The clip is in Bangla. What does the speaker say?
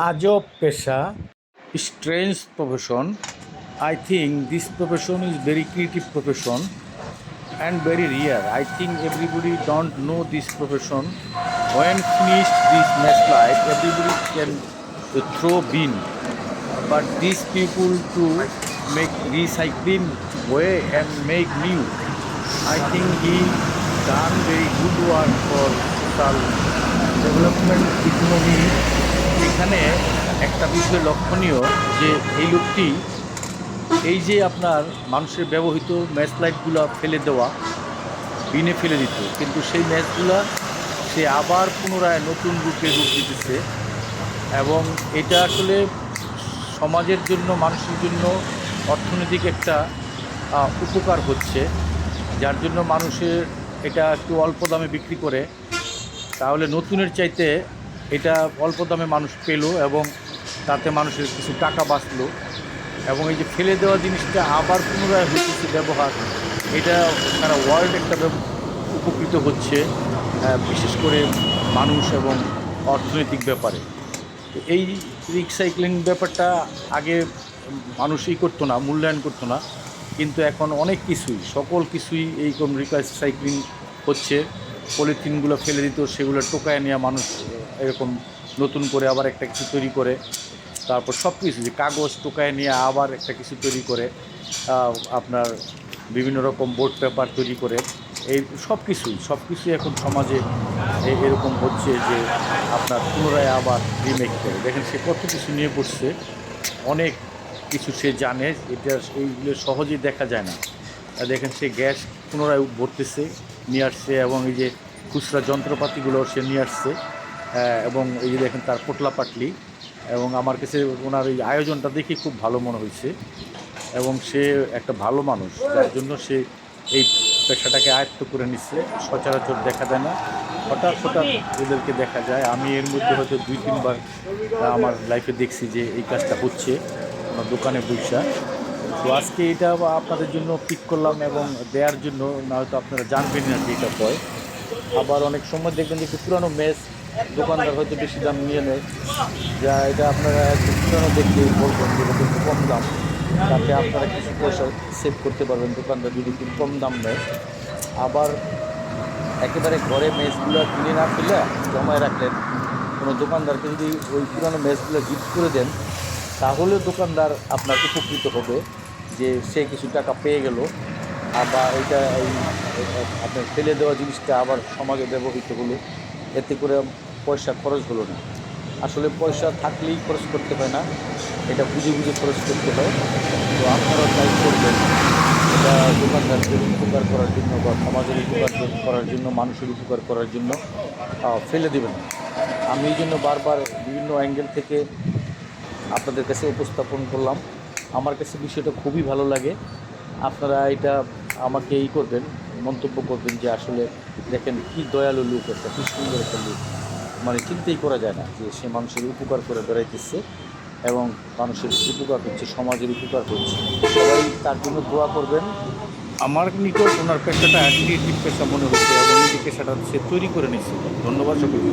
আজব পেশা strange profession I think this profession is very creative profession and very rare I think everybody don't know this profession when finish this match life everybody can throw bin but this people to make recycling way and make new I think he done very good work for social development economy এখানে একটা বিষয় লক্ষণীয় যে এই লোকটি, এই যে আপনার মানুষের ব্যবহৃত ম্যাচ লাইটগুলো ফেলে দেওয়া, বিনে ফেলে দিত। কিন্তু সেই ম্যাচগুলো সে আবার পুনরায় নতুন রূপে রূপ দিতেছে এবং এটা আসলে সমাজের জন্য, মানুষের জন্য অর্থনৈতিক একটা উপকার হচ্ছে। যার জন্য মানুষের এটা একটু অল্প দামে বিক্রি করে। তাহলে নতুনের চাইতে এটা অল্প দামে মানুষ পেল এবং তাতে মানুষের কিছু টাকা বাঁচলো এবং এই যে ফেলে দেওয়া জিনিসটা আবার পুনরায় হইতেছে ব্যবহার, এটা সারা ওয়ার্ল্ড একটা উপকৃত হচ্ছে বিশেষ করে মানুষ এবং অর্থনৈতিক ব্যাপারে। এই রিসাইক্লিং ব্যাপারটা আগে মানুষই করতো না, মূল্যায়ন করতো না, কিন্তু এখন অনেক কিছুই, সকল কিছুই এই রকম রিসাইক্লিং হচ্ছে। পলিথিনগুলো ফেলে দিত, সেগুলো টোকায় নেওয়া মানুষ এরকম নতুন করে আবার একটা কিছু তৈরি করে, তারপর সব কিছু যে কাগজ টোকায় নিয়ে আবার একটা কিছু তৈরি করে আপনার বিভিন্ন রকম বোর্ড পেপার তৈরি করে, এই সব কিছুই সব কিছুই এখন সমাজে এরকম হচ্ছে যে আপনার পুনরায় আবার রিমেক করে। দেখেন সে কত কিছু নিয়ে পড়ছে অনেক কিছু সে জানে, এটা এইগুলো সহজেই দেখা যায় না। দেখেন সে গ্যাস পুনরায় ভরতেছে, নিয়ে আসছে এবং এই যে খুচরা যন্ত্রপাতিগুলো সে নিয়ে আসছে। এবং এই যে দেখেন তার পোটলা পাটলি, এবং আমার কাছে ওনার এই আয়োজনটা দেখে খুব ভালো মনে হয়েছে। এবং সে একটা ভালো মানুষ, যার জন্য সে এই পেশাটাকে আয়ত্ত করে নিচ্ছে। সচরাচর দেখা যায় না। হঠাৎ হঠাৎ এদেরকে দেখা যায়। আমি এর মধ্যে হয়তো দুই, তিনবার আমার লাইফে দেখছি যে এই কাজটা হচ্ছে, আমার দোকানে বৈশা। তো আজকে এটা আপনাদের জন্য পিক করলাম এবং দেওয়ার জন্য না হয়তো আপনারা জানবেন না যে এটা হয় আবার অনেক সময় দেখবেন যে একটু পুরানো মেস দোকানদার হয়তো বেশি দাম নিয়ে নেয়। যা এটা আপনারা একটু পুরানো দেখলে বলবেন যে এটা কিন্তু কম দাম। তাতে আপনারা কিছু পয়সা সেভ করতে পারবেন দোকানদার যদি একটু কম দাম নেয়। আবার একেবারে ঘরে মেসগুলো কিনে না ফেলে জমায় রাখলেন। কোনো দোকানদারকে যদি ওই পুরানো মেসগুলো গিফট করে দেন, তাহলে দোকানদার আপনার উপকৃত হবে যে সে কিছু টাকা পেয়ে গেল। আবার এটা এই, আপনার ফেলে দেওয়া জিনিসটা আবার সমাজে ব্যবহৃত হলো। এতে করে পয়সা খরচ হলো না। আসলে পয়সা থাকলেই খরচ করতে হয় না, এটা বুঝে বুঝে খরচ করতে হয়। তো আপনারা তাই করবেন। এটা দোকানদারদের উপকার করার জন্য বা সমাজের উপকার করার জন্য, মানুষের উপকার করার জন্য ফেলে দেবেন আমি এই জন্য বারবার বিভিন্ন অ্যাঙ্গেল থেকে আপনাদের কাছে উপস্থাপন করলাম। আমার কাছে বিষয়টা খুবই ভালো লাগে। আপনারা এটা আমাকে এই করবেন, মন্তব্য করবেন যে আসলে দেখেন কি দয়ালু লোক, একটা কি সুন্দর একটা লোক। মানে চিন্তাই করা যায় না, যে সে মানুষের উপকার করে বেড়াইতেছে এবং মানুষের উপকার করছে সমাজের উপকার করছে সবাই তার জন্য দোয়া করবেন। আমার নিকট ওনার পেশাটা একটি পেশা মনে হচ্ছে এবং সেটা পেশাটা সে তৈরি করে নিচ্ছে ধন্যবাদ সকলকে।